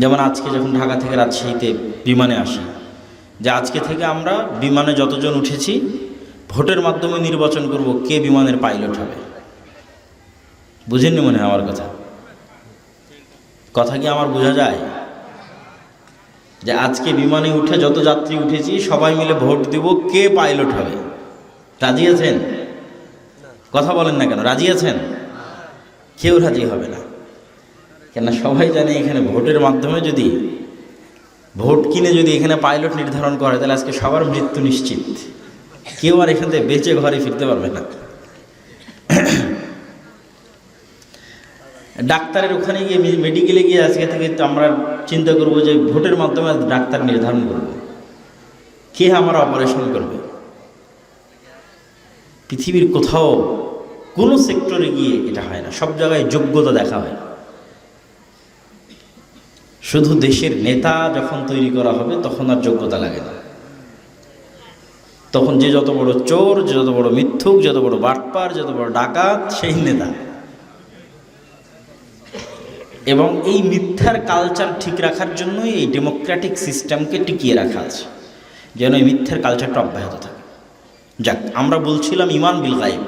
যেমন আজকে যখন ঢাকা থেকে রাজশাহীতে বিমানে আসি, যে আজকে থেকে আমরা বিমানে যতজন উঠেছি, ভোটের মাধ্যমে নির্বাচন করব কে বিমানের পাইলট হবে। বুঝেননি মনে হয় আমার কথা? কথা কি আমার বোঝা যায়? যে আজকে বিমানে উঠে যত যাত্রী উঠেছি, সবাই মিলে ভোট দিব কে পাইলট হবে। রাজি আছেন? কথা বলেন না কেন, রাজি আছেন? কেউ রাজি হবে না। কেন সবাই জানে এখানে ভোটের মাধ্যমে যদি ভোট কিনে যদি এখানে পাইলট নির্ধারণ করে, তাহলে আজকে সবার মৃত্যু নিশ্চিত। কেউ আর এখান থেকে বেঁচে ঘরে ফিরতে পারবে না। ডাক্তারের ওখানে গিয়ে মেডিকেলে গিয়ে আজকে থেকে আমরা চিন্তা করব যে ভোটের মাধ্যমে ডাক্তার নির্ধারণ করব। কে আমার অপারেশন করবে? পৃথিবীর কোথাও কোনো সেক্টরে গিয়ে এটা হয় না। সব জায়গায় যোগ্যতা দেখা হয়। শুধু দেশের নেতা যখন তৈরি করা হবে, তখন আর যোগ্যতা লাগে না। তখন যে যত বড় চোর, যে যত বড় মিথ্যুক, যত বড় বাটপার, যত বড় ডাকাত, সেই নেতা। এবং এই মিথ্যার কালচার ঠিক রাখার জন্যই এই ডেমোক্রেটিক সিস্টেমকে টিকিয়ে রাখা আছে, যেন এই মিথ্যার কালচারটা অব্যাহত থাকে। যাক, আমরা বলছিলাম ইমান বিল গাইব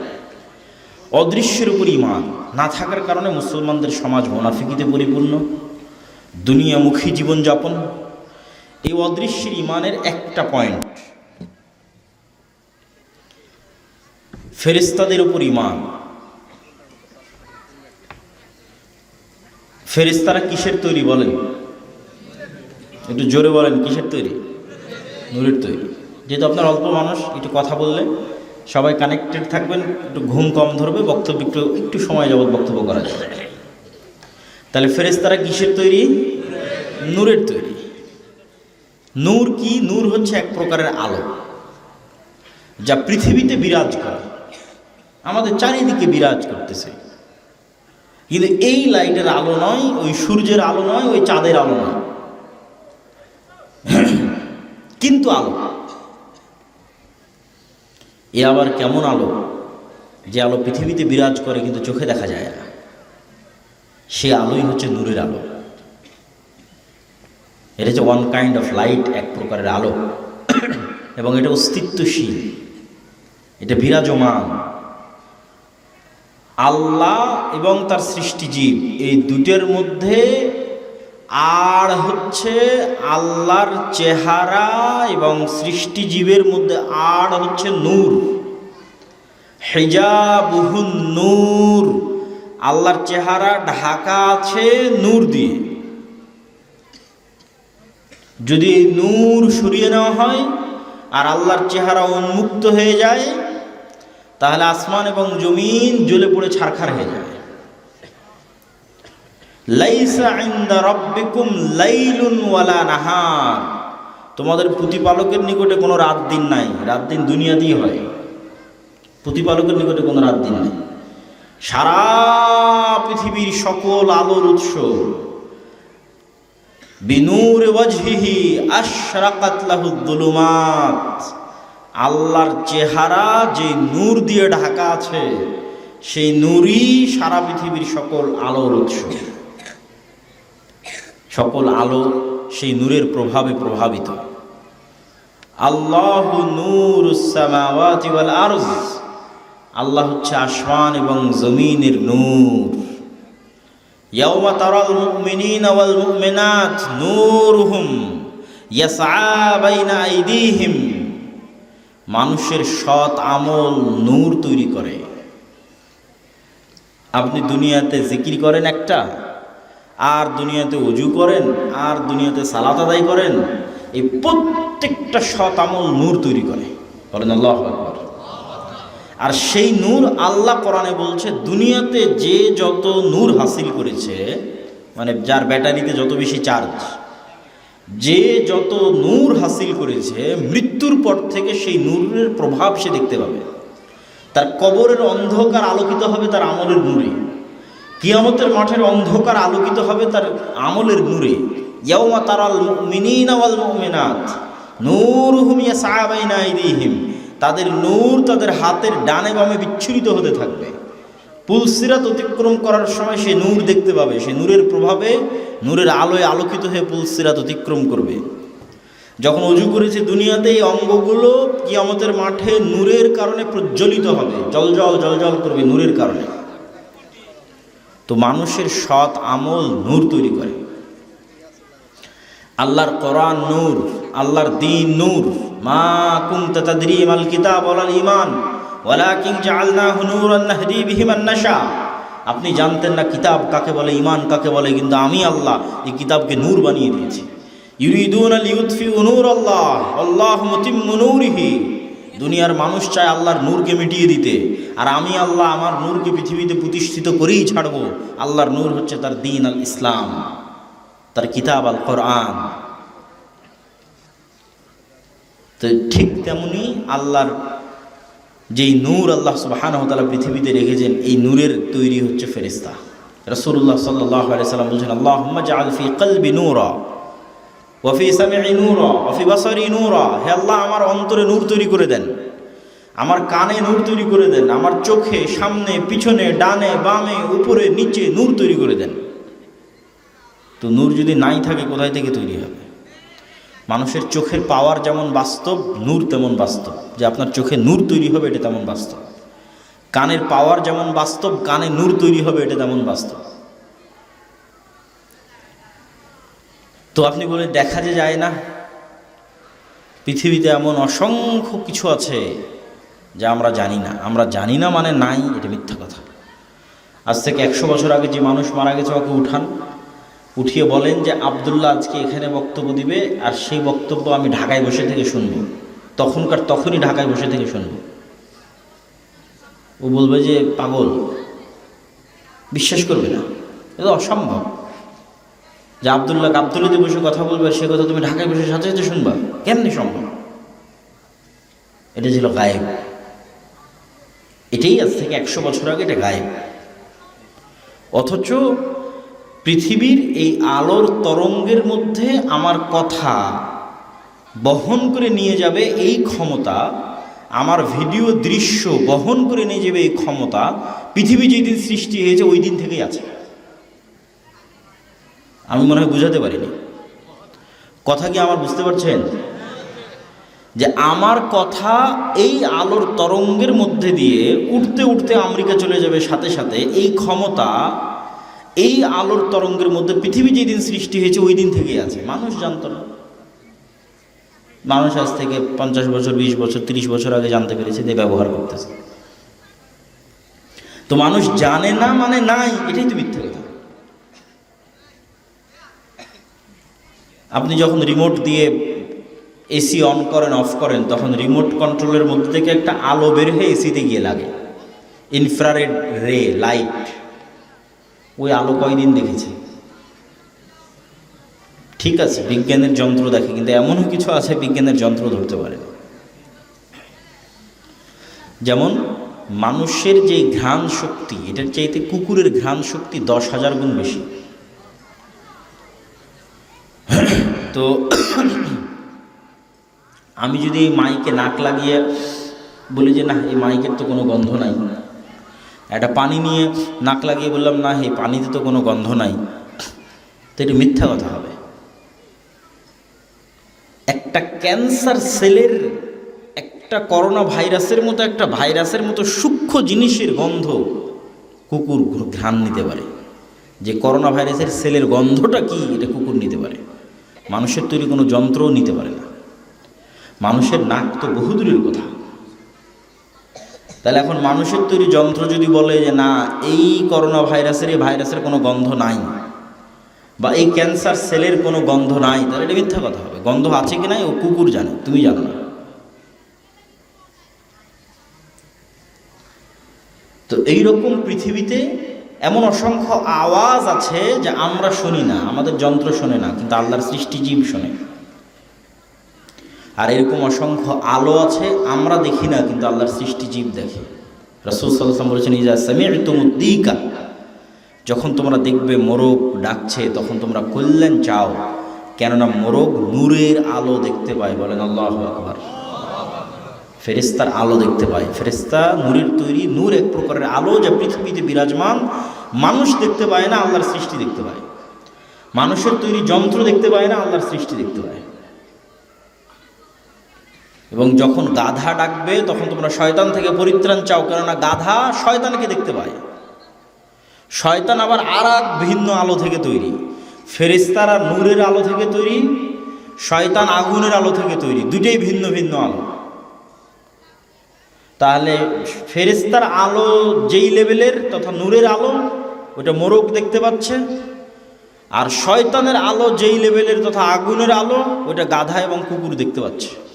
অদৃশ্যের উপর ইমান না থাকার কারণে মুসলমানদের সমাজ মোনাফিকিতে পরিপূর্ণ। দুনিয়ামুখী জীবনযাপন। এই অদৃশ্যের ইমানের একটা পয়েন্ট ফেরিস্তাদের উপর ইমান ফেরিস্তারা কিসের তৈরি বলেন? একটু জোরে বলেন, কিসের তৈরি? নূরের তৈরি। যেহেতু আপনার অল্প মানুষ, একটু কথা বললে সবাই কানেক্টেড থাকবেন, একটু ঘুম কম ধরবে, বক্তব্য একটু একটু সময় যাবত বক্তব্য করা যাবে। তাহলে ফেরেশতারা কিসের তৈরি? নূরের তৈরি। নূর কি? নূর হচ্ছে এক প্রকারের আলো, যা পৃথিবীতে বিরাজ করে, আমাদের চারিদিকে বিরাজ করতেছে। কিন্তু এই লাইটের আলো নয়, ওই সূর্যের আলো নয়, ওই চাঁদের আলো নয়। কিন্তু আলো। এ আবার কেমন আলো? যে আলো পৃথিবীতে বিরাজ করে কিন্তু চোখে দেখা যায় না। সে আলোই হচ্ছে নূরের আলো। এটা হচ্ছে ওয়ান কাইন্ড অফ লাইট এক প্রকারের আলো। এবং এটা অস্তিত্বশীল। এটা বিরাজমান। আল্লাহ এবং তার সৃষ্টিজীব এই দুটের মধ্যে আর হচ্ছে আল্লাহর চেহারা এবং সৃষ্টিজীবের মধ্যে আর হচ্ছে নূর। হেজাবুহুন নূর। আল্লাহর চেহারা ঢাকা আছে নূর দিয়ে। যদি নূর সরিয়ে নেওয়া হয় আর আল্লাহর চেহারা উন্মুক্ত হয়ে যায়, তাহলে আসমান এবং জমিন জ্বলে পড়ে ছারখার হয়ে যায়। লাইসা ইন্দা রব্বিকুম লাইলুন ওয়ালা নাহার। তোমাদের প্রতিপালকের নিকটে কোনো রাত দিন নাই, রাত দিন দুনিয়াতেই হয়। প্রতিপালকের নিকটে কোনো রাত দিন নাই। সারা পৃথিবীর সকল আলোর উৎস। বিনুর ওয়াজহিহি আশরাকাত আল্লাহর চেহারা যে নূর দিয়ে ঢাকা আছে, সেই নূরই সারা পৃথিবীর সকল আলোর উৎস। সকল আলো সেই নূরের প্রভাবে প্রভাবিত। আল্লাহ নূর আরজ আল্লাহ হচ্ছে আসমান এবং জমিনের নূর। ইয়াউমা তারাল মুমিনিন ওয়াল মুমিনাত নূরুহুম ইয়াসআ বাইনা আইদিহিম। মানুষের সৎ আমল নূর তৈরি করে। আপনি দুনিয়াতে জিকির করেন একটা, আর দুনিয়াতে উজু করেন, আর দুনিয়াতে সালাত আদায় করেন, এই প্রত্যেকটা সৎ আমল নূর তৈরি করে। বলেন আল্লাহ আর সেই নূর আল্লাহ কোরআনে বলছে, দুনিয়াতে যে যত নূর হাসিল করেছে মানে যার ব্যাটারিতে যত বেশি চার্জ যে যত নূর হাসিল করেছে, মৃত্যুর পর থেকে সেই নূরের প্রভাব সে দেখতে পাবে। তার কবরের অন্ধকার আলোকিত হবে তার আমলের নূরে। কিয়ামতের মাঠের অন্ধকার আলোকিত হবে তার আমলের নূরে। ইয়াউমা তারাল মুমিনিনা ওয়াল মুমিনাত। নূরুহুম ইয়াসআ বাইনা তাদের নূর তাদের হাতের ডানে বামে বিচ্ছুরিত হতে থাকবে। পুলসিরাত অতিক্রম করার সময় সে নূর দেখতে পাবে। সে নূরের প্রভাবে নূরের আলোয় আলোকিত হয়ে পুলসিরাত অতিক্রম করবে। যখন অজু করেছে দুনিয়াতে, এই অঙ্গগুলো কিয়ামতের মাঠে নূরের কারণে প্রজ্বলিত হবে। জলজল জলজল করবে নূরের কারণে। তো মানুষের সৎ আমল নূর তৈরি করে। আল্লাহর কোরআন নূর আল্লাহর দিন নূর। মা কুনতা তাদরি মাল কিতাব ওয়াল ঈমান, ওয়ালাকিন জাআলনাহু নূরান নাহদি বিহি মান আপনি জানতেন না কিতাব কাকে বলে ইমান কাকে বলে, কিন্তু আমি আল্লাহ এই কিতাবকে নূর বানিয়ে দিয়েছি। ইউরিদুনা লিউতফিউ নূর আল্লাহ আল্লাহু মুতিম্মু নূরিহি। দুনিয়ার মানুষ চায় আল্লাহর নূরকে মিটিয়ে দিতে, আর আমি আল্লাহ আমার নূরকে পৃথিবীতে প্রতিষ্ঠিত করেই ছাড়বো। আল্লাহর নূর হচ্ছে তার দিন আল ইসলাম তার কিতাব আল কোরআন তো ঠিক তেমনি আল্লাহর যেই নূর আল্লাহ সুবাহান তালা পৃথিবীতে রেখেছেন, এই নূরের তৈরি হচ্ছে ফেরিস্তা রসুল্লাহ সাল্লাহ সাল্লাম বলছেন আল্লাহ আলফি কলবি নূরা ওয়ফি সামি নূরা ওয়ফি বাসারি নূরা। হে আল্লাহ, আমার অন্তরে নূর তৈরি করে দেন। আমার কানে নূর তৈরি করে দেন। আমার চোখে, সামনে, পিছনে, ডানে, বামে, উপরে, নিচে নূর তৈরি করে দেন। তো নূর যদি নাই থাকে, কোথায় থেকে তৈরি হবে? মানুষের চোখের পাওয়ার যেমন বাস্তব, নূর তেমন বাস্তব। যে আপনার চোখে নূর তৈরি হবে, এটা তেমন বাস্তব। কানের পাওয়ার যেমন বাস্তব, কানে নূর তৈরি হবে, এটা তেমন বাস্তব। তো আপনি বলে দেখা যে যায় না, পৃথিবীতে এমন অসংখ্য কিছু আছে যা আমরা জানি না। আমরা জানি না মানে নাই, এটা মিথ্যা কথা। আজ থেকে একশো বছর আগে যে মানুষ মারা গেছে, ওকে উঠান। উঠিয়ে বলেন যে আবদুল্লাহ আজকে এখানে বক্তব্য দিবে, আর সেই বক্তব্য আমি ঢাকায় বসে থেকে শুনব। তখনকার তখনই ঢাকায় বসে থেকে শুনব। ও বলবে যে, পাগল, বিশ্বাস করবে না। এটা অসম্ভব। যে আবদুল্লাহ আবদুল্লাতে বসে কথা বলবে, সে কথা তুমি ঢাকায় বসে সাথে সাথে শুনবা। কেমনি সম্ভব? এটা ছিল গায়েব। এটাই আজ থেকে একশো বছর আগে এটা গায়েব। অথচ পৃথিবীর এই আলোর তরঙ্গের মধ্যে আমার কথা বহন করে নিয়ে যাবে এই ক্ষমতা, আমার ভিডিও দৃশ্য বহন করে নিয়ে যাবে এই ক্ষমতা পৃথিবী যেদিন সৃষ্টি হয়েছে ওই দিন থেকেই আছে। আমি মনে হয় বুঝাতে পারিনি। কথা কি আমার বুঝতে পারছেন? যে আমার কথা এই আলোর তরঙ্গের মধ্যে দিয়ে উঠতে উঠতে আমেরিকা চলে যাবে সাথে সাথে, এই ক্ষমতা এই আলোর তরঙ্গের মধ্যে পৃথিবী যেদিন সৃষ্টি হয়েছে, ওই দিন থেকেই আছে। মানুষ জানতো না। মানুষ আজ থেকে পঞ্চাশ বছর, বিশ বছর, তিরিশ বছর আগে জানতে পেরেছে দিয়ে ব্যবহার করতেছে। তো মানুষ জানে না মানে নাই, এটাই তো মিথ্যে কথা। আপনি যখন রিমোট দিয়ে এসি অন করেন অফ করেন, তখন রিমোট কন্ট্রোলের মধ্যে থেকে একটা আলো বের হয়ে এসিতে গিয়ে লাগে। ইনফ্রারেড রে লাইট ওই আলো কয়দিন দেখেছে? ঠিক আছে, বিজ্ঞানের যন্ত্র দেখে, কিন্তু এমনও কিছু আছে বিজ্ঞানের যন্ত্র ধরতে পারে যেমন, মানুষের যে ঘ্রাণ শক্তি, এটার চাইতে কুকুরের ঘ্রাণ শক্তি দশ হাজার গুণ বেশি। তো, আমি যদি এই মাইকে নাক লাগিয়ে বলি যে, না, এই মাইকের তো কোনো গন্ধ নাই। একটা পানি নিয়ে নাক লাগিয়ে বললাম, না হে, পানিতে তো কোনো গন্ধ নাই। তো এটা মিথ্যা কথা হবে। একটা ক্যান্সার সেলের একটা করোনা ভাইরাসের মতো, একটা ভাইরাসের মতো সূক্ষ্ম জিনিসের গন্ধ কুকুর ঘ্রাণ নিতে পারে। যে করোনা ভাইরাসের সেলের গন্ধটা কি, এটা কুকুর নিতে পারে। মানুষের তৈরি কোনো যন্ত্রও নিতে পারে না। মানুষের নাক তো বহুদূরের কথা। তাহলে এখন মানুষের তৈরি যন্ত্র যদি বলে যে না, এই করোনা ভাইরাসের এই ভাইরাসের কোনো গন্ধ নাই বা এই ক্যান্সার সেলের কোনো গন্ধ নাই, তাহলে এটা মিথ্যা কথা হবে। গন্ধ আছে কি নাই? ও কুকুর জানে, তুমি জানো না। তো এইরকম পৃথিবীতে এমন অসংখ্য আওয়াজ আছে যে আমরা শুনি না, আমাদের যন্ত্র শোনে না, কিন্তু আল্লাহর সৃষ্টিজীব শোনে। আর এরকম অসংখ্য আলো আছে, আমরা দেখি না, কিন্তু আল্লাহর সৃষ্টিজীব দেখে। রসুল বলেছেন ইজা তুমুদ্দিকা যখন তোমরা দেখবে মোরগ ডাকছে, তখন তোমরা কল্যাণ চাও, কেননা মোরগ নূরের আলো দেখতে পায়। বলেন আল্লাহ আকবর। ফেরেস্তার আলো দেখতে পায়। ফেরেস্তা নূরের তৈরি, নূর এক প্রকারের আলো যা পৃথিবীতে বিরাজমান, মানুষ দেখতে পায় না, আল্লাহর সৃষ্টি দেখতে পায়। মানুষের তৈরি যন্ত্র দেখতে পায় না, আল্লাহর সৃষ্টি দেখতে পায়। এবং যখন গাধা ডাকবে, তখন তোমরা শয়তান থেকে পরিত্রাণ চাও, কেননা গাধা শয়তানকে দেখতে পায়। শয়তান আবার আর ভিন্ন আলো থেকে তৈরি। ফেরিস্তারা নূরের আলো থেকে তৈরি, শয়তান আগুনের আলো থেকে তৈরি। দুটেই ভিন্ন ভিন্ন আলো। তাহলে ফেরিস্তার আলো যেই লেভেলের তথা নূরের আলো, ওটা মোরগ দেখতে পাচ্ছে। আর শয়তানের আলো যেই লেভেলের তথা আগুনের আলো, ওটা গাধা এবং কুকুর দেখতে পাচ্ছে।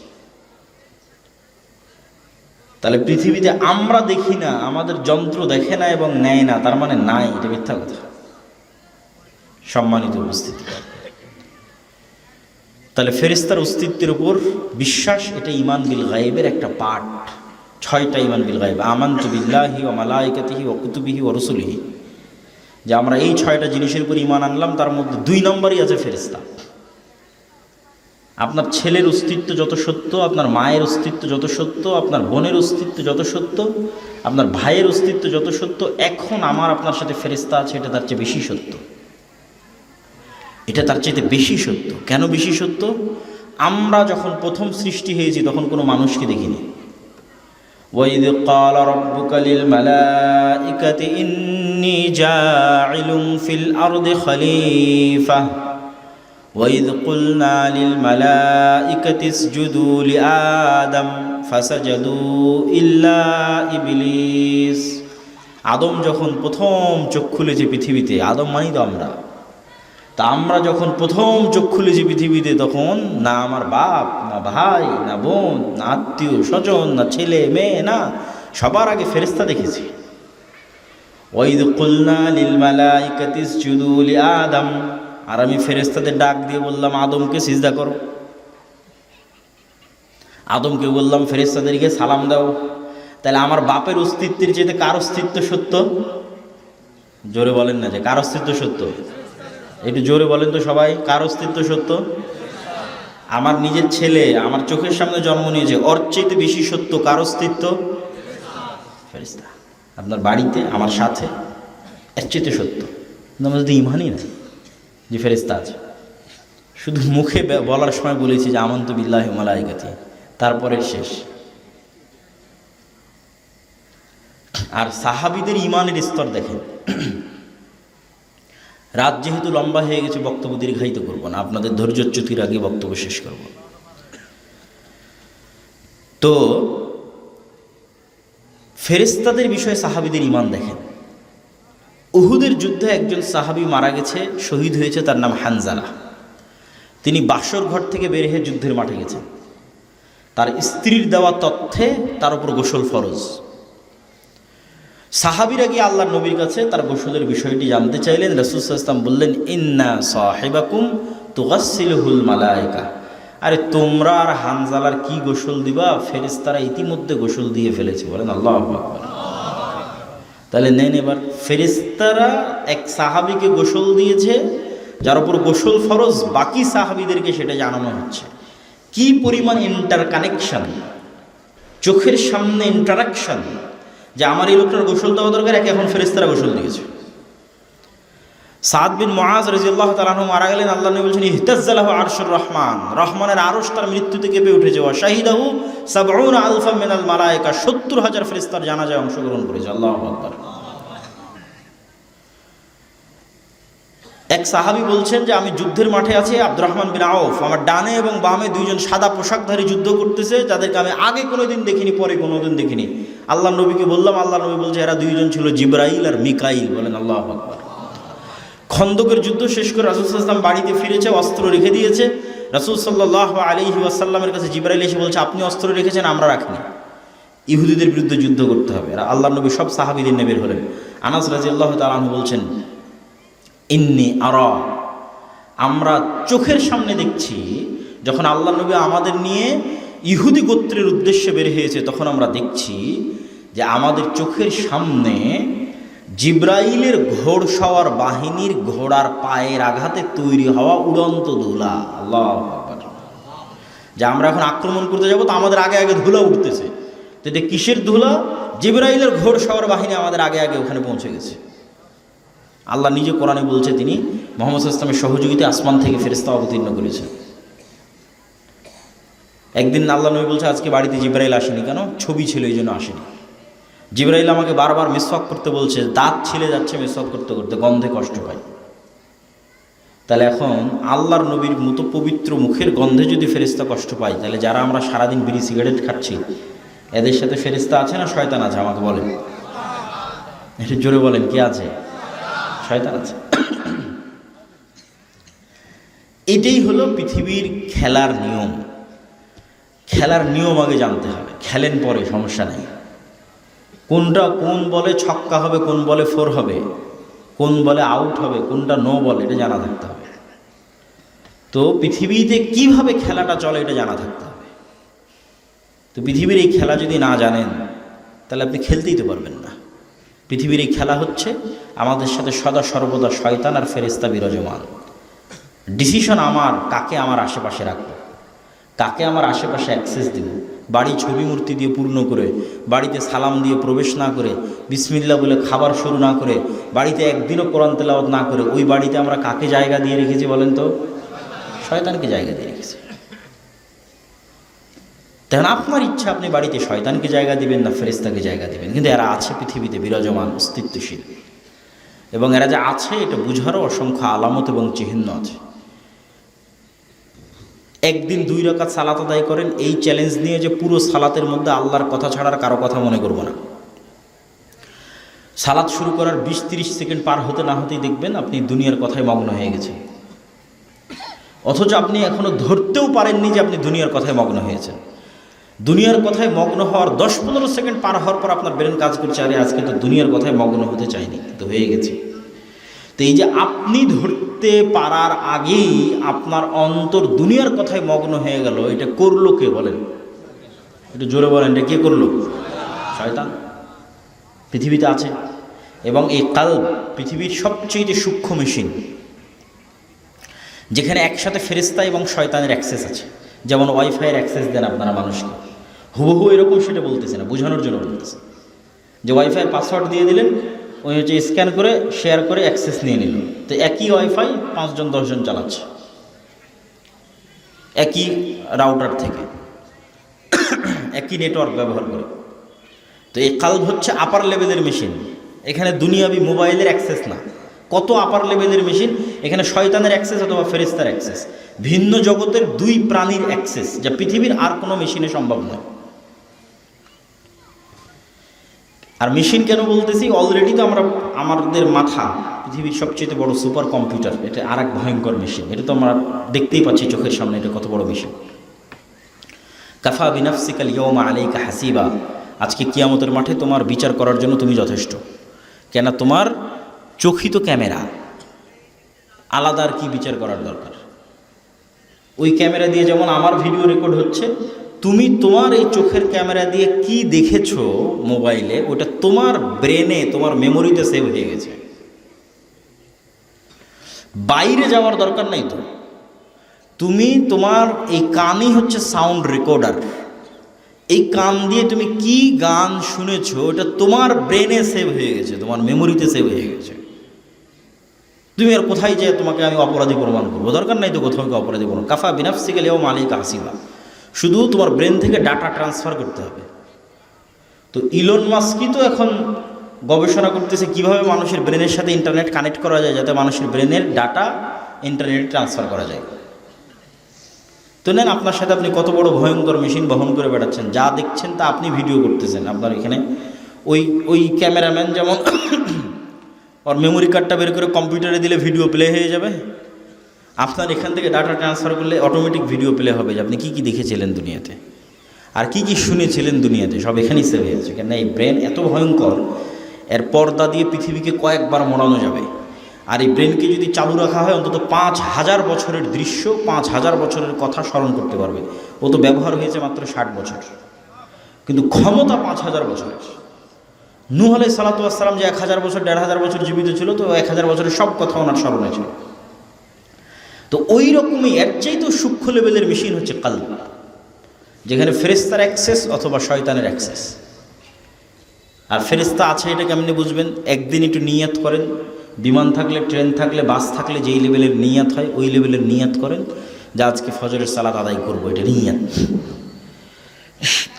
তাহলে পৃথিবীতে আমরা দেখি না, আমাদের যন্ত্র দেখে না এবং নেয় না, তার মানে নাই, এটা মিথ্যা কথা। সম্মানিত উপস্থিতি। তাহলে ফেরিস্তার অস্তিত্বের উপর বিশ্বাস, এটা ইমান বিল গায়েবের একটা পাঠ। ছয়টা ইমান বিল গায়েব। আমান্ত বিল্লাহি ও মালাইকাতিহি ও কুতুবিহি ও রসুলিহি। যে আমরা এই ছয়টা জিনিসের উপর ইমান আনলাম, তার মধ্যে দুই নম্বরই আছে ফেরিস্তা আপনার ছেলের অস্তিত্ব যত সত্য আপনার মায়ের অস্তিত্ব যত সত্য আপনার বোনের অস্তিত্ব যত সত্য আপনার ভাইয়ের অস্তিত্ব যত সত্য এখন আমার আপনার সাথে ফেরিস্তা আছে এটা তার চেয়ে বেশি সত্য এটা তার চাইতে বেশি সত্য কেন বেশি সত্য আমরা যখন প্রথম সৃষ্টি হয়েছি তখন কোনো মানুষকে দেখিনি وإذ قال ربك للملائكة إني جاعل في الأرض خليفة وإذ قلنا للملائكة اسجدوا لآدم فسجدوا إلا إبليس আদম যখন প্রথম চোখ খুলেছে পৃথিবীতে আদম মানি তো আমরা তা আমরা যখন প্রথম চোখ খুলেছি পৃথিবীতে তখন না আমার বাপ না ভাই না বোন না আত্মীয় স্বজন না ছেলে মেয়ে না সবার আগে ফেরেস্তা দেখেছি ওয়াইদ কুলনা লিল মালাইকাতি ইসজুদু লি আদম আর আমি ফেরেস্তাদের ডাক দিয়ে বললাম, আদমকে সিজদা করো। আদমকে বললাম ফেরেস্তাদেরকে সালাম দাও। তাহলে আমার বাপের অস্তিত্বের চেয়ে কার অস্তিত্ব সত্য? জোরে বলেন না যে, কার অস্তিত্ব সত্য? একটু জোরে বলেন তো সবাই, কার অস্তিত্ব সত্য? আমার নিজের ছেলে, আমার চোখের সামনে জন্ম নিয়েছে, ওর চেয়ে বেশি সত্য কার অস্তিত্ব? ফেরিস্তা আপনার বাড়িতে, আমার সাথে, এর চেয়ে সত্য। আমাদের তো ইমানই না। যে ফেরিস্তা আছে শুধু মুখে বলার সময় বলেছি যে আমন্ত বিল্লাহ মালাইকাতি তারপরে শেষ। আর সাহাবিদের ইমানের স্তর দেখেন। রাত যেহেতু লম্বা হয়ে গেছে, বক্তব্য দীর্ঘায়িত করব না। আপনাদের ধৈর্যচ্যুতির আগে বক্তব্য শেষ করব। তো ফেরেস্তাদের বিষয়ে সাহাবিদের ইমান দেখেন। উহুদের যুদ্ধে একজন সাহাবি মারা গেছে, শহীদ হয়েছে তার নাম হানজালা। তিনি বাসর ঘর থেকে বের হয়ে যুদ্ধের মাঠে গেছেন। তার স্ত্রীর দেওয়া তথ্যে তার উপর গোসল ফরজ। সাহাবিরা গিয়ে আল্লাহ নবীর কাছে তার গোসলের বিষয়টি জানতে চাইলেন। রসুলাম বললেন, ইন্না সাহেবাকুম তুগাসিলহুল মালায়কা। আরে তোমরা আর হানজালার কি গোসল দিবা? ফেরেস্তারা ইতিমধ্যে গোসল দিয়ে ফেলেছে। বলেন আল্লাহ আকবার। তাহলে নেন এবার। ফেরিস্তারা এক সাহাবিকে গোসল দিয়েছে, যার উপর গোসল ফরজ, বাকি সাহাবিদেরকে সেটা জানানো হচ্ছে। কি পরিমাণ ইন্টার কানেকশান চোখের সামনে ইন্টারাকশান যে আমার এই লোকটার গোসল দেওয়া দরকার, একে এখন ফেরিস্তারা গোসল দিয়েছে। সাদ বিন মহাজ রাজিয়াল্লাহ তালাহ মারা গেলেন আল্লাহ নবী বলছেন, ইহতাজ্জালাহু আরশুর রহমান। রহমানের আরশ তার মৃত্যুতে কেঁপে উঠেছে ওয়া শাহিদাহু সাবউন আলফা মিনাল মালায়েকা, সত্তর হাজার ফেরেস্তার জানাজায় অংশগ্রহণ করেছে। আল্লাহ আকবার। এক সাহাবি বলছেন যে, আমি যুদ্ধের মাঠে আছি, আব্দুর রহমান বিন আউফ। আমার ডানে এবং বামে দুইজন সাদা পোশাকধারী যুদ্ধ করতেছে, যাদেরকে আমি আগে কোনোদিন দেখিনি, পরে কোনোদিন দেখিনি। আল্লাহ নবীকে বললাম আল্লাহ নবী বলছে, এরা দুইজন ছিল জিব্রাইল আর মিকাইল। বলেন, আল্লাহ আকবার। খন্দকের যুদ্ধ শেষ করে রাসুল সাল্লাম বাড়িতে ফিরেছে, অস্ত্র রেখে দিয়েছে। রাসুল সাল্লাহ আলী ওয়াসাল্লামের কাছে জিব্রাইল এসে বলছে, আপনি অস্ত্র রেখেছেন, আমরা রাখিনি। ইহুদিদের বিরুদ্ধে যুদ্ধ করতে হবে। আর আল্লাহ নবী, সব সাহাবিদের নেবের হলেন। আনাস রাজি আল্লাহ তালু বলছেন, ইন্নি আর, আমরা চোখের সামনে দেখছি, যখন আল্লাহ নবী আমাদের নিয়ে ইহুদি গোত্রের উদ্দেশ্যে বের হয়েছে, তখন আমরা দেখছি যে আমাদের চোখের সামনে জিব্রাইলের ঘোড়সাওয়ার বাহিনীর ঘোড়ার পায়ের আঘাতে তৈরি হওয়া উড়ন্ত ধুলা। আল্লাহ। যে আমরা এখন আক্রমণ করতে যাব, তো আমাদের আগে আগে ধুলা উঠতেছে। তো এটা কিসের ধুলা? জিব্রাইলের শহর বাহিনী আমাদের আগে আগে ওখানে পৌঁছে গেছে। আল্লাহ নিজে কোরআনে বলছে তিনি, মোহাম্মদ ইসলামের সহযোগিতা আসমান থেকে ফেরেস্তা অবতীর্ণ করেছেন একদিন আল্লাহ নবী বলছে, আজকে বাড়িতে জিব্রাইল আসেনি কেন? ছবি ছিল, এই জন্য আসেনি। জিব্রাইল আমাকে বারবার মিসওয়াক করতে বলছে, দাঁত ছিলে যাচ্ছে মিসওয়াক করতে করতে, গন্ধে কষ্ট পায় তাহলে এখন আল্লাহর নবীর মতো পবিত্র মুখের গন্ধে যদি ফেরিস্তা কষ্ট পায়, তাহলে যারা আমরা সারাদিন বিড়ি সিগারেট খাচ্ছি, এদের সাথে ফেরিস্তা আছে না শয়তান আছে, আমাকে বলেন? একটু জোরে বলেন, কে আছে? শয়তান আছে। এটাই হলো পৃথিবীর খেলার নিয়ম। খেলার নিয়ম আগে জানতে হবে, খেলেন পরে, সমস্যা নেই। কোনটা কোন বলে ছক্কা হবে, কোন বলে ফোর হবে, কোন বলে আউট হবে, কোনটা নো বলে, এটা জানা থাকতে হবে। তো পৃথিবীতে কীভাবে খেলাটা চলে, এটা জানা থাকতে হবে। তো পৃথিবীর এই খেলা যদি না জানেন, তাহলে আপনি খেলতেই তো পারবেন না। পৃথিবীর এই খেলা হচ্ছে আমাদের সাথে সদা সর্বদা শয়তান আর ফেরিস্তা বিরাজমান। ডিসিশন আমার, কাকে আমার আশেপাশে রাখব? কাকে আমার আশেপাশে অ্যাক্সেস দেব? বাড়ি ছবি মূর্তি দিয়ে পূর্ণ করে, বাড়িতে সালাম দিয়ে প্রবেশ না করে, বিসমিল্লা বলে খাবার শুরু না করে, বাড়িতে একদিনও কোরআন তেলাওয়াত না করে, ওই বাড়িতে আমরা কাকে জায়গা দিয়ে রেখেছি বলেন তো? শয়তানকে জায়গা দিয়ে রেখেছি। তখন আপনার ইচ্ছা আপনি বাড়িতে শয়তানকে জায়গা দিবেন না ফেরেস্তাকে জায়গা দিবেন, কিন্তু এরা আছে পৃথিবীতে বিরাজমান, অস্তিত্বশীল। এবং এরা যে আছে, এটা বুঝারও অসংখ্য আলামত এবং চিহ্ন আছে। একদিন দুই রাকাত সালাত আদায় করেন, এই চ্যালেঞ্জ নিয়ে যে পুরো সালাতের মধ্যে আল্লাহর কথা ছাড়ার কারও কথা মনে করব না। সালাত শুরু করার বিশ তিরিশ সেকেন্ড পার হতে না হতেই দেখবেন আপনি দুনিয়ার কথায় মগ্ন হয়ে গেছে অথচ আপনি এখনও ধরতেও পারেননি যে আপনি দুনিয়ার কথায় মগ্ন হয়েছেন। দুনিয়ার কথায় মগ্ন হওয়ার দশ পনেরো সেকেন্ড পার হওয়ার পর আপনার ব্রেন কাজ করছে, আরে আজকে তো দুনিয়ার কথায় মগ্ন হতে চাইনি, কিন্তু হয়ে গেছে। তো এই যে আপনি ধরতে পারার আগেই আপনার অন্তর দুনিয়ার কথায় মগ্ন হয়ে গেল। এটা করল কে বলেন? একটু জোরে বলেন, এটা কে করল? শয়তান। পৃথিবীতে আছে। এবং এই কাল পৃথিবীর সবচেয়ে সূক্ষ্ম মেশিন যেখানে একসাথে ফেরিস্তা এবং শয়তানের অ্যাক্সেস আছে। যেমন ওয়াইফাইয়ের অ্যাক্সেস দেন আপনারা মানুষকে। হুবহু এরকম সেটা বলতেছে না, বোঝানোর জন্য বলতেছে। যে ওয়াইফাইয়ের পাসওয়ার্ড দিয়ে দিলেন ওই হচ্ছে স্ক্যান করে শেয়ার করে অ্যাক্সেস নিয়ে নিল। তো একই ওয়াইফাই পাঁচজন, দশজন চালাচ্ছে। একই রাউটার থেকে। একই নেটওয়ার্ক ব্যবহার করে। তো এই কাল্ব হচ্ছে আপার লেভেলের মেশিন এখানে দুনিয়াবি মোবাইলের অ্যাক্সেস না। কত আপার লেভেলের মেশিন এখানে শয়তানের অ্যাক্সেস অথবা ফেরিস্তার অ্যাক্সেস ভিন্ন জগতের দুই প্রাণীর অ্যাক্সেস যা পৃথিবীর আর কোনো মেশিনে সম্ভব নয়। আর মেশিন কেন বলতেছি? অলরেডি তো আমরা, আমাদের মাথা, পৃথিবীর সবচেয়ে বড় সুপার কম্পিউটার। এটা আর এক ভয়ঙ্কর মেশিন। এটা তো আমরা দেখতেই পাচ্ছি চোখের সামনে, এটা কত বড় মেশিন। কাফা বিনাফসিকাল ইয়মা আলাইকা হাসিবা। আজকে কিয়ামতের মাঠে তোমার বিচার করার জন্য তুমি যথেষ্ট। কেন তোমার চোখই তো ক্যামেরা, আলাদা আর কি বিচার করার দরকার? ওই ক্যামেরা দিয়ে যেমন আমার ভিডিও রেকর্ড হচ্ছে তুমি তোমার এই চোখের ক্যামেরা দিয়ে কি দেখেছ মোবাইলে? ওটা তোমার ব্রেনে তোমার মেমোরিতে সেভ হয়ে গেছে। বাইরে যাওয়ার দরকার নাই তো। তুমি তোমার এই কানই হচ্ছে সাউন্ড রেকর্ডার এই কান দিয়ে তুমি কি গান শুনেছো এটা তোমার ব্রেনে সেভ হয়ে গেছে, তোমার মেমোরিতে সেভ হয়ে গেছে। তুমি আর কোথায় যে তোমাকে আমি অপরাধী প্রমাণ করব? দরকার নাই তো কোথাও অপরাধী প্রমাণ কাফা বিনাফসিকে লেও মালিক হাসিবা। শুধু তোমার ব্রেন থেকে ডাটা ট্রান্সফার করতে হবে। তো ইলন মাস্কি তো এখন গবেষণা করতেছে কীভাবে মানুষের ব্রেনের সাথে ইন্টারনেট কানেক্ট করা যায়, যাতে মানুষের ব্রেনের ডাটা ইন্টারনেটে ট্রান্সফার করা যায়। তো নেন, আপনার সাথে আপনি কত বড় ভয়ঙ্কর মেশিন বহন করে বেড়াচ্ছেন, যা দেখছেন তা আপনি ভিডিও করতেছেন। আপনার এখানে ওই ওই ক্যামেরাম্যান যেমন, ওর মেমোরি কার্ডটা বের করে কম্পিউটারে দিলে ভিডিও প্লে হয়ে যাবে। আপনার এখান থেকে ডাটা ট্রান্সফার করলে অটোমেটিক ভিডিও প্লে হবে যে আপনি কী কী দেখেছিলেন দুনিয়াতে? আর কি কি শুনেছিলেন দুনিয়াতে? সব এখানেই সেভ হয়েছে কেন এই ব্রেন এত ভয়ঙ্কর, এর পর্দা দিয়ে পৃথিবীকে কয়েকবার মোড়ানো যাবে। আর এই ব্রেনকে যদি চালু রাখা হয়, অন্তত পাঁচ হাজার বছরের দৃশ্য, পাঁচ হাজার বছরের কথা স্মরণ করতে পারবে। ও তো ব্যবহার হয়েছে মাত্র ষাট বছর। কিন্তু ক্ষমতা পাঁচ হাজার বছরের। নূহ আলাই সালাতাম যে এক হাজার বছর, দেড় হাজার বছর জীবিত ছিল, তো এক হাজার বছরের সব কথা ওনার স্মরণে ছিল। তো ওই রকমই এর চাইতেও সূক্ষ্ম লেভেলের মেশিন হচ্ছে কাল যেখানে ফেরিস্তার অ্যাক্সেস অথবা শয়তানের অ্যাক্সেস আর ফেরিস্তা আছে এটা কেমনি বুঝবেন? একদিন একটু নিয়াত করেন, বিমান থাকলে, ট্রেন থাকলে, বাস থাকলে যেই লেভেলের নিয়াত হয়, ওই লেভেলের নিয়াত করেন, যে আজকে ফজরের সালাত আদায় করব, এটা নিয়াত।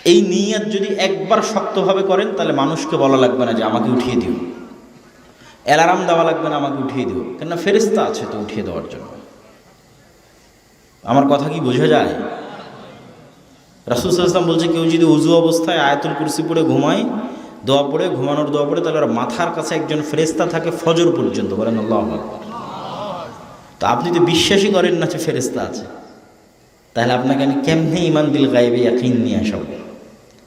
এই নিয়াত যদি একবার শক্তভাবে করেন, তাহলে মানুষকে বলা লাগবে না যে আমাকে উঠিয়ে দিও। অ্যালার্ম দেওয়া লাগবে না, আমাকে উঠিয়ে দিও। কেননা ফেরিস্তা আছে তো উঠিয়ে দেওয়ার জন্য। আমার কথা কি বোঝা যায়? রাসুল সাল্লাম বলছে, কেউ যদি উজু অবস্থায় আয়াতুল কুরসি পড়ে ঘুমায়, দোয়া পড়ে, ঘুমানোর দোয়া পড়ে, তাহলে মাথার কাছে একজন ফেরেস্তা থাকে ফজর পর্যন্ত। বলেন আল্লাহ। তো আপনি তো বিশ্বাসই করেন না যে ফেরেস্তা আছে। তাহলে আপনাকে আমি কেমনে ইমান বিল গাইবে ইয়াকিন নিয়ে আসাবো?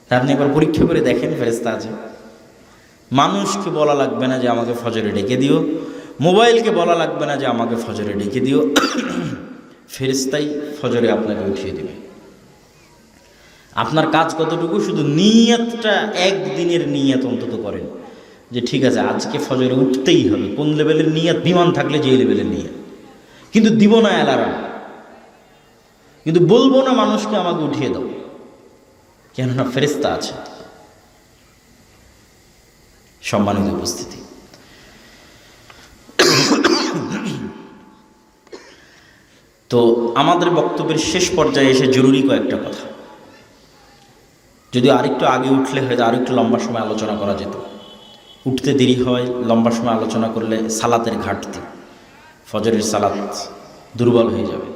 তা আপনি একবার পরীক্ষা করে দেখেন ফেরেস্তা আছে। মানুষকে বলা লাগবে না যে আমাকে ফজরে ডেকে দিও। মোবাইলকে বলা লাগবে না যে আমাকে ফজরে ডেকে দিও। ফেরেস্তাই ফজরে আপনাকে উঠিয়ে দিবে। আপনার কাজ কতটুকু? শুধু নিয়তটা, একদিনের নিয়ত অন্তত করেন। যে ঠিক আছে, আজকে ফজরে উঠতেই হবে। কোন লেভেলের নিয়ত? বিমান থাকলে যে লেভেলের নিয়ত। কিন্তু দিব না অ্যালার্ম। কিন্তু বলব না মানুষকে আমাকে উঠিয়ে দাও। কেননা ফেরিস্তা আছে। সম্মানিত উপস্থিতি। তো আমাদের বক্তব্যের শেষ পর্যায়ে এসে জরুরি কয়েকটা কথা। যদি আরেকটু আগে উঠলে হয়তো আরেকটু লম্বা সময় আলোচনা করা যেত। উঠতে দেরি হয়, লম্বা সময় আলোচনা করলে সালাতের ঘাটতি, ফজরের সালাত দুর্বল হয়ে যাবে।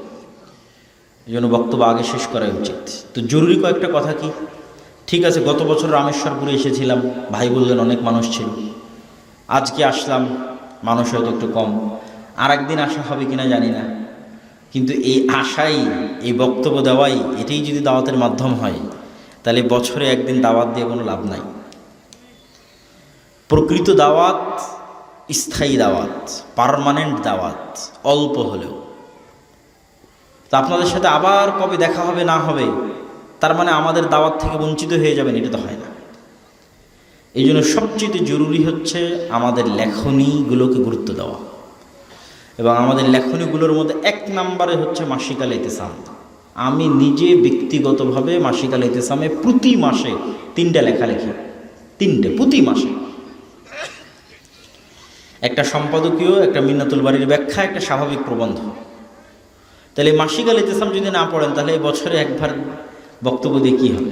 এই জন্য বক্তব্য আগে শেষ করা উচিত। তো জরুরি কয়েকটা কথা কি? ঠিক আছে, গত বছর রামেশ্বরপুরে এসেছিলাম, ভাই বললেন অনেক মানুষ ছিল। আজকে আসলাম, মানুষ হয়তো একটু কম। আর একদিন আসা হবে কিনা জানি না। কিন্তু এই আশাই, এই বক্তব্য দেওয়াই, এটাই যদি দাওয়াতের মাধ্যম হয়, তাহলে বছরে একদিন দাওয়াত দিয়ে কোনো লাভ নাই। প্রকৃত দাওয়াত, স্থায়ী দাওয়াত, পারমানেন্ট দাওয়াত, অল্প হলেও। তা আপনাদের সাথে আবার কবে দেখা হবে, না হবে, তার মানে আমাদের দাওয়াত থেকে বঞ্চিত হয়ে যাবেন, এটা তো হয় না। এই জন্য সবচেয়ে জরুরি হচ্ছে আমাদের লেখনীগুলোকে গুরুত্ব দেওয়া। এবং আমাদের লেখনীগুলোর মধ্যে এক নম্বরে হচ্ছে মাসিকাল ইতেসাম। আমি নিজে ব্যক্তিগতভাবে মাসিকাল ইতেসামে প্রতি মাসে তিনটা লেখা লিখি। তিনটে, প্রতি মাসে। একটা সম্পাদকীয়, একটা মিন্নাতুল বাড়ির ব্যাখ্যা, একটা স্বাভাবিক প্রবন্ধ। তাহলে মাসিকাল ইতেসাম যদি না পড়েন, তাহলে এই বছরে একবার বক্তব্য দিয়ে কী হবে?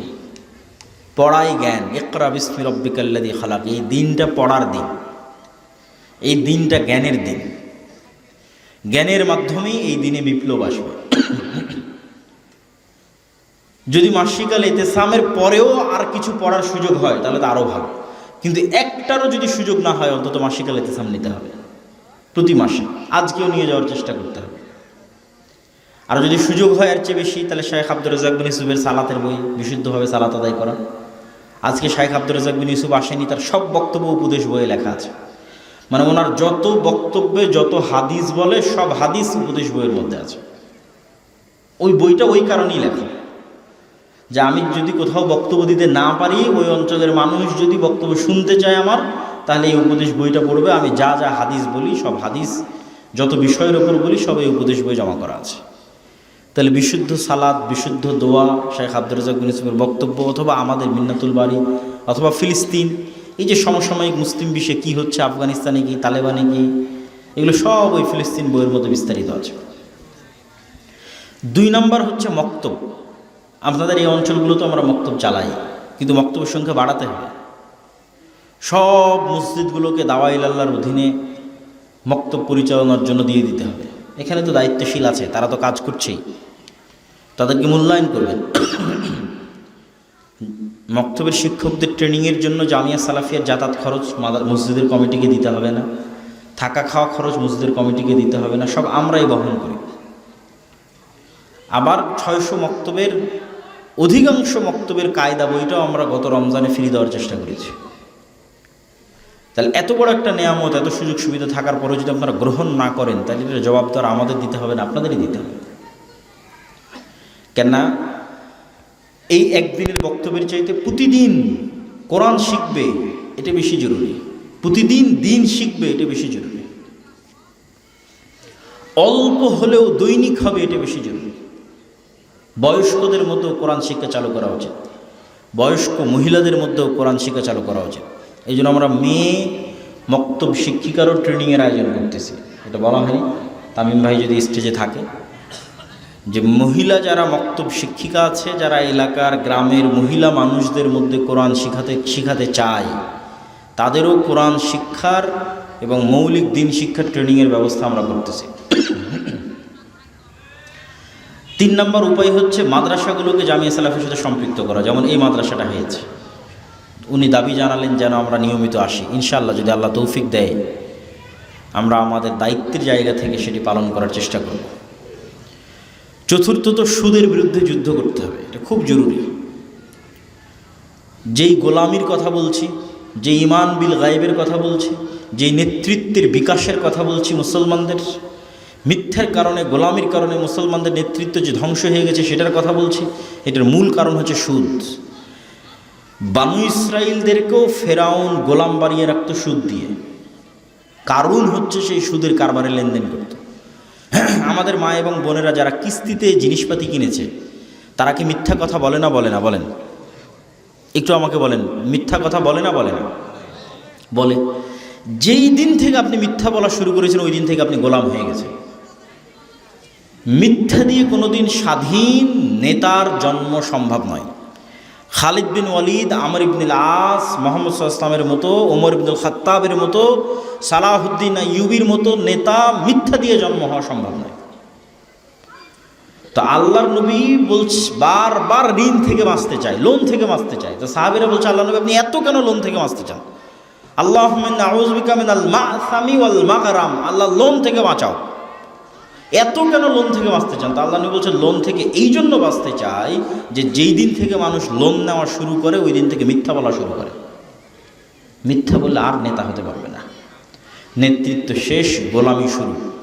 পড়াই জ্ঞান। একরা বিস্মি রব্বিকাল্লাদি খালাক। এই দিনটা পড়ার দিন। এই দিনটা জ্ঞানের দিন। জ্ঞানের মাধ্যমেই এই দিনে বিপ্লব আসবে। যদি মাসিকাল ইতেসামের পরেও আর কিছু পড়ার সুযোগ হয়, তাহলে তো আরও ভালো। কিন্তু একটারও যদি সুযোগ না হয়, অন্তত মাসিকাল ইতেসাম নিতে হবে। প্রতি মাসে। আজকেও নিয়ে যাওয়ার চেষ্টা করতে হবে। আর যদি সুযোগ হয় আর চেয়ে বেশি, তাহলে শেখ আব্দুর রাজাক বিন ইউসুফের সালাতের বই, বিশুদ্ধভাবে সালাত আদায় করা। আজকে শেখ আব্দুর রাজাক বিন ইউসুফ আসেনি, তার সব বক্তব্য উপদেশ বইয়ে লেখা আছে। মানে ওনার যত বক্তব্যে, যত হাদিস বলে, সব হাদিস উপদেশ বইয়ের মধ্যে আছে। ওই বইটা ওই কারণেই লেখা। যে আমি যদি কোথাও বক্তব্য দিতে না পারি, ওই অঞ্চলের মানুষ যদি বক্তব্য শুনতে চায় আমার, তাহলে এই উপদেশ বইটা পড়বে। আমি যা যা হাদিস বলি, সব হাদিস, যত বিষয়ের ওপর বলি, সব এই উপদেশ বই জমা করা আছে। তাহলে বিশুদ্ধ সালাদ বিশুদ্ধ দোয়া, শেখ আব্দুর রাজাক ইসলামের বক্তব্য, অথবা আমাদের মিন্নাতুল বাড়ি অথবা ফিলিস্তিন এই যে সমসাময়িক মুসলিম বিশ্বে কি হচ্ছে, আফগানিস্তানে কি তালেবানে কি এগুলো সব ওই ফিলিস্তিন বইয়ের মধ্যে বিস্তারিত আছে। দুই নম্বর হচ্ছে মক্তব। আপনাদের এই অঞ্চলগুলোতে আমরা মক্তব চালাই, কিন্তু মক্তবের সংখ্যা বাড়াতে হবে। সব মসজিদগুলোকে দাওয়াইল আল্লাহর অধীনে মক্তব পরিচালনার জন্য দিয়ে দিতে হবে। এখানে তো দায়িত্বশীল আছে, তারা তো কাজ করছেই। তাদেরকে মূল্যায়ন করবেন। মক্তবের শিক্ষকদের ট্রেনিংয়ের জন্য জামিয়া সালাফিয়ার যাতায়াত খরচ মসজিদের কমিটিকে দিতে হবে না। থাকা খাওয়া খরচ মসজিদের কমিটিকে দিতে হবে না। সব আমরাই বহন করি। আবার ছয়শো মক্তবের, অধিকাংশ মক্তবের কায়দা বইটাও আমরা গত রমজানে ফিরে দেওয়ার চেষ্টা করেছি। তাহলে এত বড় একটা নেয়ামত, এত সুযোগ সুবিধা থাকার পরেও যদি আপনারা গ্রহণ না করেন, তাহলে এটা জবাব তো আর আমাদের দিতে হবে না, আপনাদেরই দিতে হবে। কেননা এই একদিনের বক্তব্যের চাইতে প্রতিদিন কোরআন শিখবে এটা বেশি জরুরি। প্রতিদিন দিন শিখবে এটা বেশি জরুরি। অল্প হলেও দৈনিক হবে এটা বেশি জরুরি। বয়স্কদের মধ্যেও কোরআন শিক্ষা চালু করা উচিত। বয়স্ক মহিলাদের মধ্যেও কোরআন শিক্ষা চালু করা উচিত। এই জন্য আমরা মেয়ে মক্তব শিক্ষিকারও ট্রেনিংয়ের আয়োজন করতেছি। এটা বলা হয়নি। তামিম ভাই যদি স্টেজে থাকে যে মহিলা যারা মক্তব শিক্ষিকা আছে, যারা এলাকার গ্রামের মহিলা মানুষদের মধ্যে কোরআন শিখাতে শিখাতে চায়, তাদেরও কোরআন শিক্ষার এবং মৌলিক দিন শিক্ষার ট্রেনিংয়ের ব্যবস্থা আমরা করতেছি। তিন নম্বর উপায় হচ্ছে মাদ্রাসাগুলোকে জামিয়া সালাফের সাথে সম্পৃক্ত করা, যেমন এই মাদ্রাসাটা হয়েছে। উনি দাবি জানালেন যেন আমরা নিয়মিত আসি। ইনশাআল্লাহ যদি আল্লাহ তৌফিক দেয়, আমরা আমাদের দায়িত্বের জায়গা থেকে সেটি পালন করার চেষ্টা করব। চতুর্থত সুদের বিরুদ্ধে যুদ্ধ করতে হবে, এটা খুব জরুরি। যেই গোলামির কথা বলছি যে ইমান বিল গায়েবের কথা বলছি, যেই নেতৃত্বের বিকাশের কথা বলছি মুসলমানদের, মিথ্যার কারণে, গোলামির কারণে মুসলমানদের নেতৃত্ব যে ধ্বংস হয়ে গেছে সেটার কথা বলছি, এটার মূল কারণ হচ্ছে সুদ। বানু ইসরায়েলদেরকেও ফেরাউন গোলাম বাড়িয়ে রাখতো সুদ দিয়ে। কারণ হচ্ছে সেই সুদের কারবারে লেনদেন করত। আমাদের মা এবং বোনেরা যারা কিস্তিতে জিনিসপাতি কিনেছে, তারা কি মিথ্যা কথা বলে না বলে না? বলেন। একটু আমাকে বলেন, মিথ্যা কথা বলে না বলে না? বলে। যেই দিন থেকে আপনি মিথ্যা বলা শুরু করেছেন, ওই দিন থেকে আপনি গোলাম হয়ে গেছেন। মিথ্যা দিয়ে কোনোদিন স্বাধীন নেতার জন্ম সম্ভব নয়। খালিদ বিন ওয়ালিদ, আমর ইবনুল আস মোহাম্মদ ইসলামের মতো, ওমর ইবনুল খাত্তাবের মতো, সালাহুদ্দিন ইউবির মতো নেতা মিথ্যা দিয়ে জন্ম হওয়া সম্ভব নয়। তো আল্লাহর নবী বলছে, বারবার ঋণ থেকে বাঁচতে চায়, লোন থেকে বাঁচতে চায়। তো সাহাবিরা বলছে আল্লাহ নবী, আপনি এত কেন লোন থেকে বাঁচতে চান? আল্লাহ আল্লাহ, লোন থেকে বাঁচাও। এত কেন লোন থেকে বাঁচতে চান? তো আল্লাহ নবী বলছে লোন থেকে এই জন্য বাঁচতে চাই যে যেই দিন থেকে মানুষ লোন নেওয়া শুরু করে, ওই দিন থেকে মিথ্যা বলা শুরু করে। মিথ্যা বললে আর নেতা হতে পারবে না। নেতৃত্ব শেষ, গোলামি শুরু।